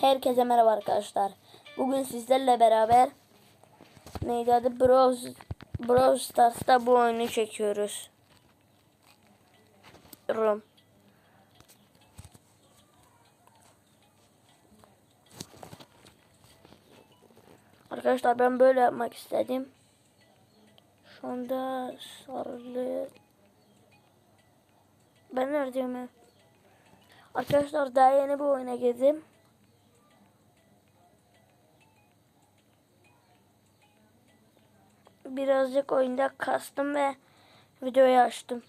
Herkese merhaba arkadaşlar. Bugün sizlerle beraber neydi adı Brawl, Stars'ta bu oyunu çekiyoruz. Rum. Arkadaşlar ben böyle yapmak istedim. Şu anda sarılı ben neredeyim? Arkadaşlar daha yeni bir oyuna girdim. Birazcık oyunda kastım ve videoyu açtım.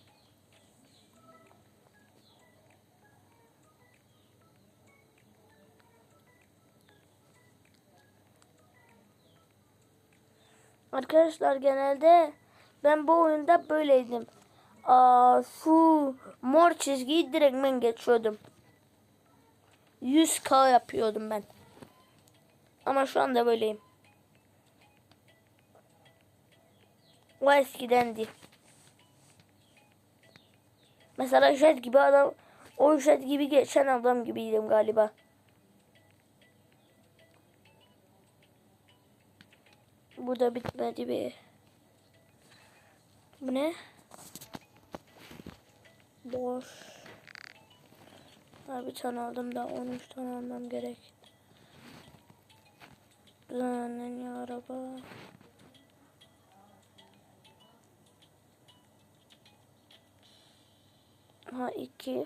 Arkadaşlar genelde ben bu oyunda böyleydim. Aa, şu mor çizgiyi direkt ben geçiyordum. 100k yapıyordum ben. Ama şu anda böyleyim. O eskidendi. Mesela jet gibi adam o jet gibi geçen adam gibiydim galiba. Bu da bitmedi bir. Bu ne? Boş. Bir tane aldım da 13 tane almam gerek. Düzenleniyor araba. Ha iki.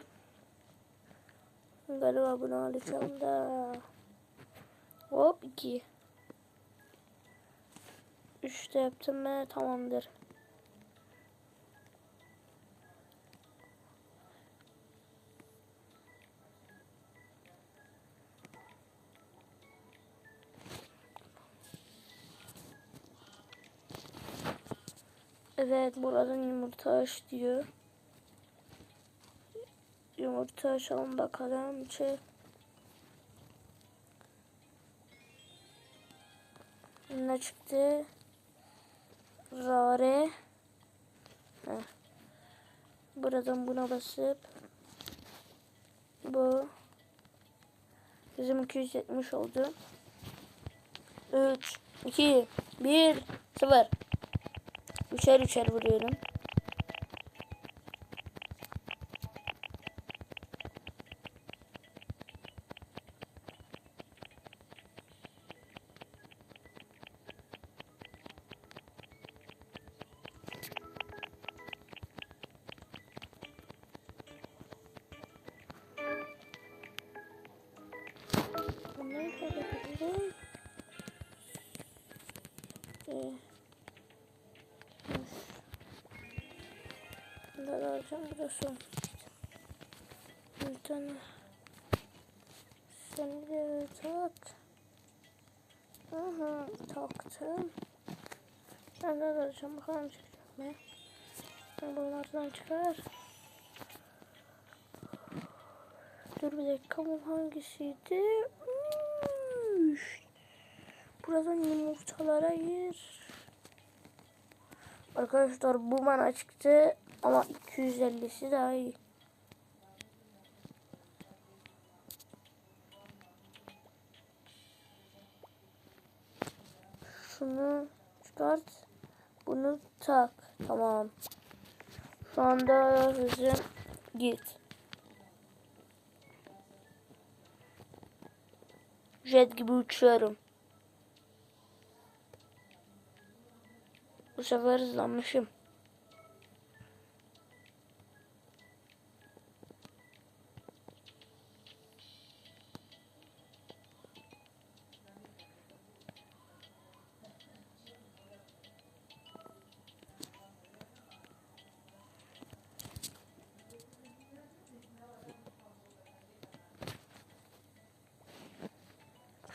Galiba bunu alacağım da. Hop iki. Üçte yaptım mı tamamdır. Evet buradan yumurta aç diyor. Yumurta açalım bakalım. Şey. Ne çıktı? Rare. Heh. Buradan buna basıp bu bizim 270 oldu. 3 2 1 0 Üçer üçer vuruyorum. Ee, Bunları alacağım burası. Bir tane. Seni de tak. Aha taktım. Ben de alacağım bakalım çıkacak mı? Bunlardan çıkar. Dur bir dakika bu hangisiydi? Buradan yumurtalara gir. Arkadaşlar bu bana çıktı ama 250'si daha iyi. Şunu çıkart. Bunu tak. Tamam. Şu anda hızım git. Jet gibi uçuyorum. Sefer hızlanmışım.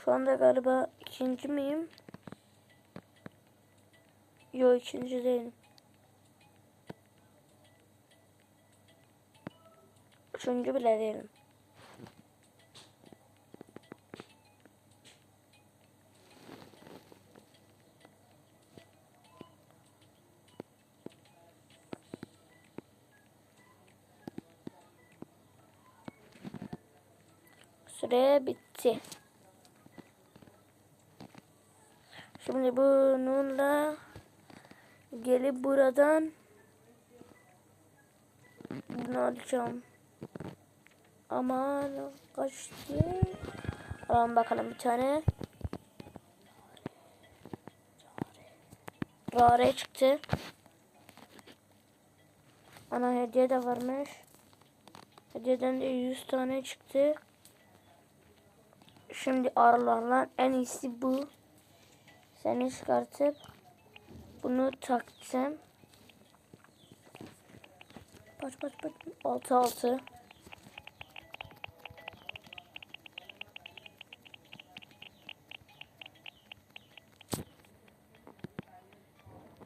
Şu anda galiba ikinci miyim? Yo üçüncü değilim. Üçüncü bile değilim. Süre bitti. Şimdi bununla gelip buradan bunu alacağım. Aman kaçtı. Alalım bakalım bir tane. Rare çıktı. Ana hediye de varmış. Hediyeden de 100 tane çıktı. Şimdi aralarla en iyisi bu. Seni çıkartıp bunu taktım. Baş baş baş. Altı altı.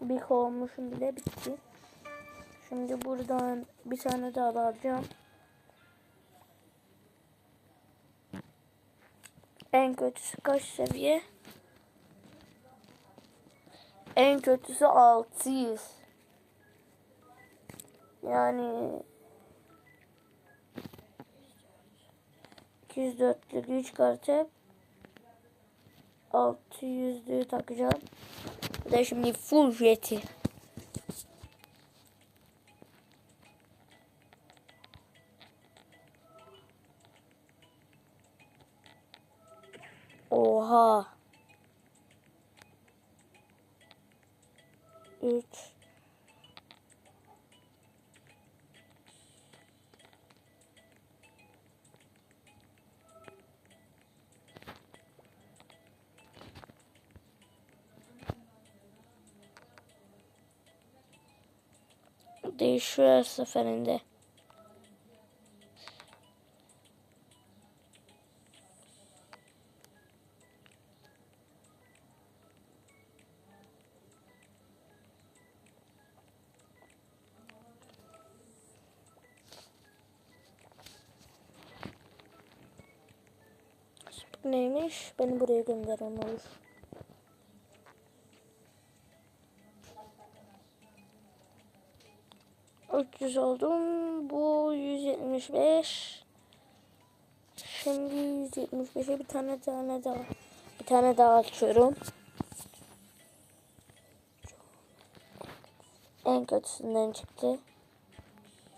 Bir kovmuşum bile bitti. Şimdi buradan bir tane daha alacağım. En kötüsü kaç seviye? En kötüsü 600. Yani 204'lü güç kartı 600'lüğü takacağım. Bir de şimdi full jeti. Oha. 3 Değişiyor her seferinde. Neymiş? Beni buraya gönderen olur. Üç oldum. Bu 175. Şimdi 175'e bir tane tane daha. Bir tane daha açıyorum. En kötüsünden çıktı.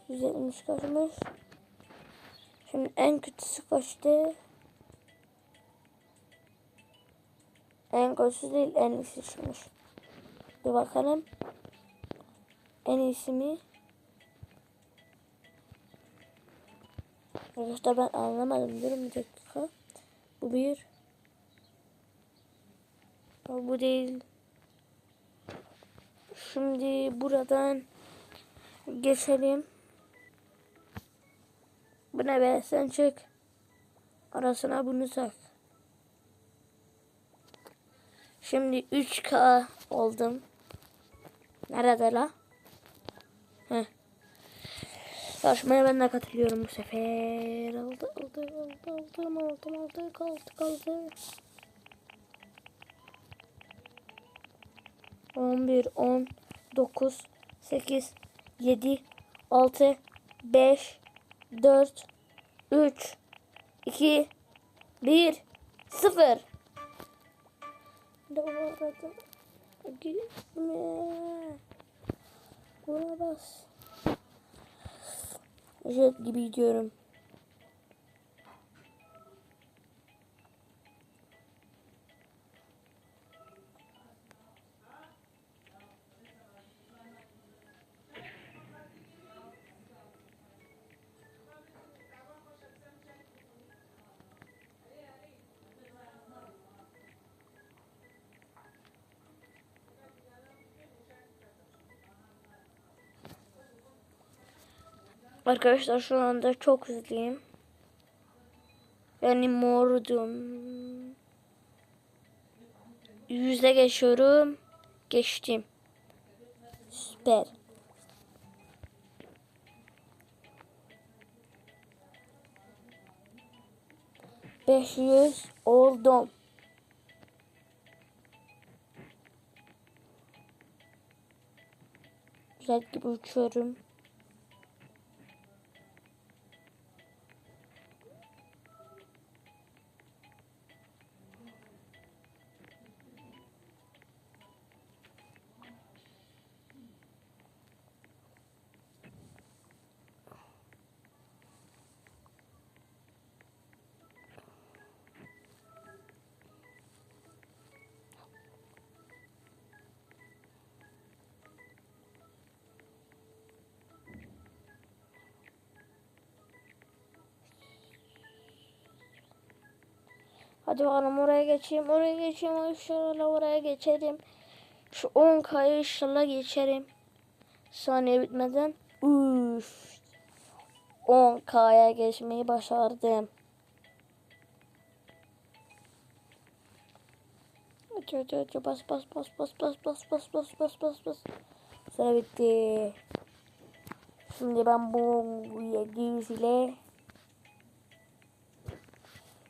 170 kaçmış. Şimdi en kötüsü kaçtı? En kötüsü değil en iyisi çıkmış. Bir bakalım. En iyisi mi? Arkadaşlar ben anlamadım. Durun bir dakika. Bu bir. Bu değil. Şimdi buradan geçelim. Bu ne be sen çık. Arasına bunu tak. Şimdi 3K oldum. Nerede la? Heh. Yarışmaya ben de katılıyorum bu sefer. Aldı, aldı, aldı, aldım, aldım, aldı, kaldı, kaldı. 11, 10, 9, 8, 7, 6, 5, 4, 3, 2, 1, 0. De bu arada gitme. Buna bas. Jet gibi gidiyorum. Arkadaşlar şu anda çok hızlıyım. Yani mordum. Yüze geçiyorum. Geçtim. Süper. Beş yüz oldum. Güzel gibi uçuyorum. Hadi bakalım oraya geçeyim. Oraya geçeyim. İnşallah oraya geçerim. Şu 10K'yı inşallah geçerim. Saniye bitmeden. Üf. 10K'ya geçmeyi başardım. Hadi hadi hadi bas bas bas bas bas bas bas bas bas bas bas. Sıra bitti. Şimdi ben bu 700 ile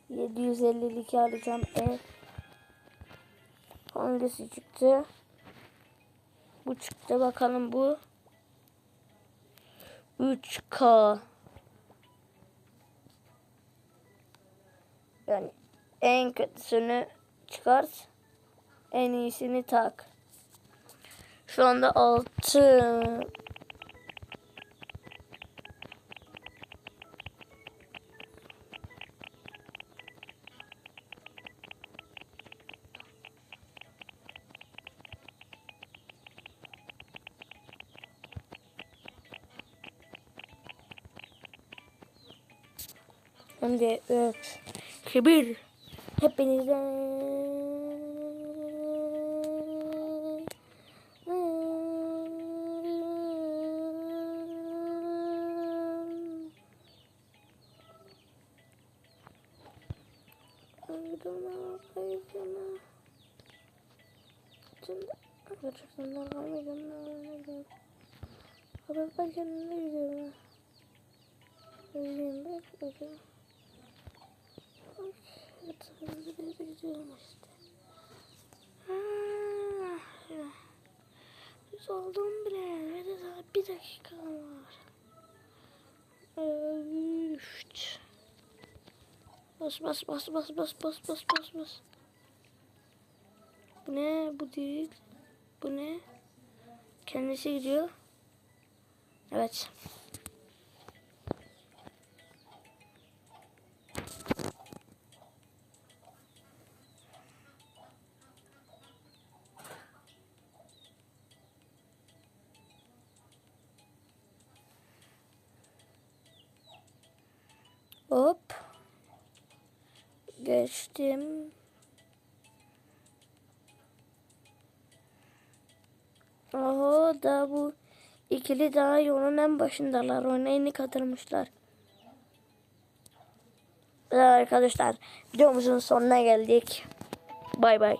752 alacağım ev. Hangisi çıktı? Bu çıktı bakalım bu. 3K. Yani en kötüsünü çıkart. En iyisini tak. Şu anda 6 Hem evet. Kibir. Hepinize Uyduna, uyduna. Şimdi arkadaşlar var mı? Yanına gidiyorum. Haber ben kendime gidiyorum. Özleyeyim ben. Özleyeyim. Gidiyorum işte. Biz oldum bile. Ve de daha bir dakika var. Üç. Bas bas bas bas bas bas bas bas bas. Bu ne? Bu değil. Bu ne? Kendisi gidiyor. Evet. Hop. Geçtim. Oho da bu ikili daha yolun en başındalar. Oyuna yeni katılmışlar. Evet arkadaşlar videomuzun sonuna geldik. Bay bay.